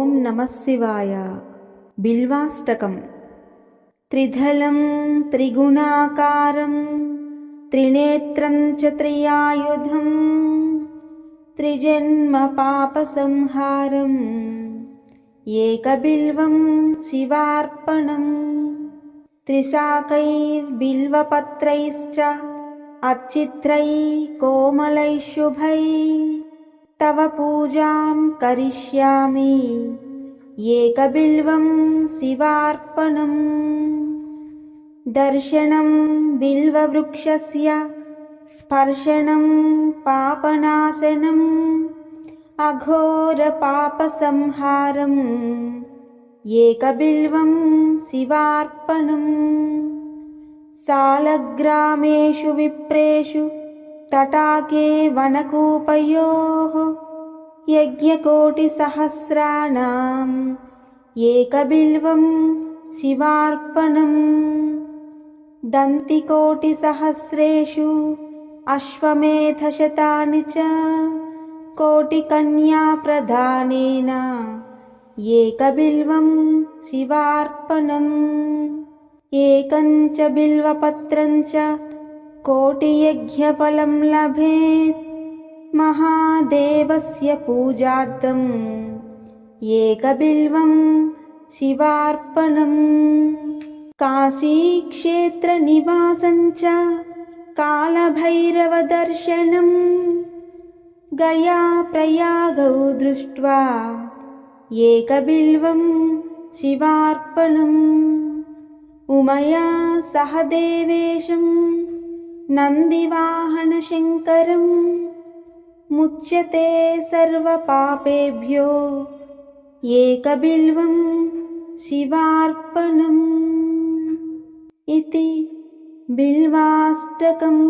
ॐ नमः शिवाय। बिल्वाष्टकम्। त्रिधलं त्रिगुणाकारं त्रिनेत्रं च त्रियायुधम् त्रिजन्मपापसंहारम् एकबिल्वं शिवार्पणम् त्रिशाकैर्बिल्वपत्रैश्च अच्छित्रैः कोमलैः शुभैः तव पूजां करिष्यामि। एकबिल्वं शिवार्पणम्। दर्शनं बिल्ववृक्षस्य स्पर्शनं पापनाशनम्। अघोरपापसंहारम्। एकबिल्वं शिवार्पणम्। सालग्रामेषु विप्रेषु तटाके वनकूपयोः यज्ञकोटिसहस्राणाम् एकबिल्वं शिवार्पणम्। दन्तिकोटिसहस्रेषु अश्वमेधशतानि च कोटिकन्याप्रधानेन एकबिल्वं शिवार्पणम्। एकञ्च बिल्वपत्रञ्च कोटियज्ञफलं लभेत् महादेवस्य पूजार्थम् एकबिल्वं शिवार्पणम्। काशीक्षेत्रनिवासञ्च कालभैरवदर्शनम्। गयाप्रयागौ दृष्ट्वा एकबिल्वं शिवार्पणम्। उमया सह देवेशम् नन्दिवाहनशङ्करम् मुच्यते सर्वपापेभ्यो एकबिल्वं शिवार्पणम् इति बिल्वाष्टकम्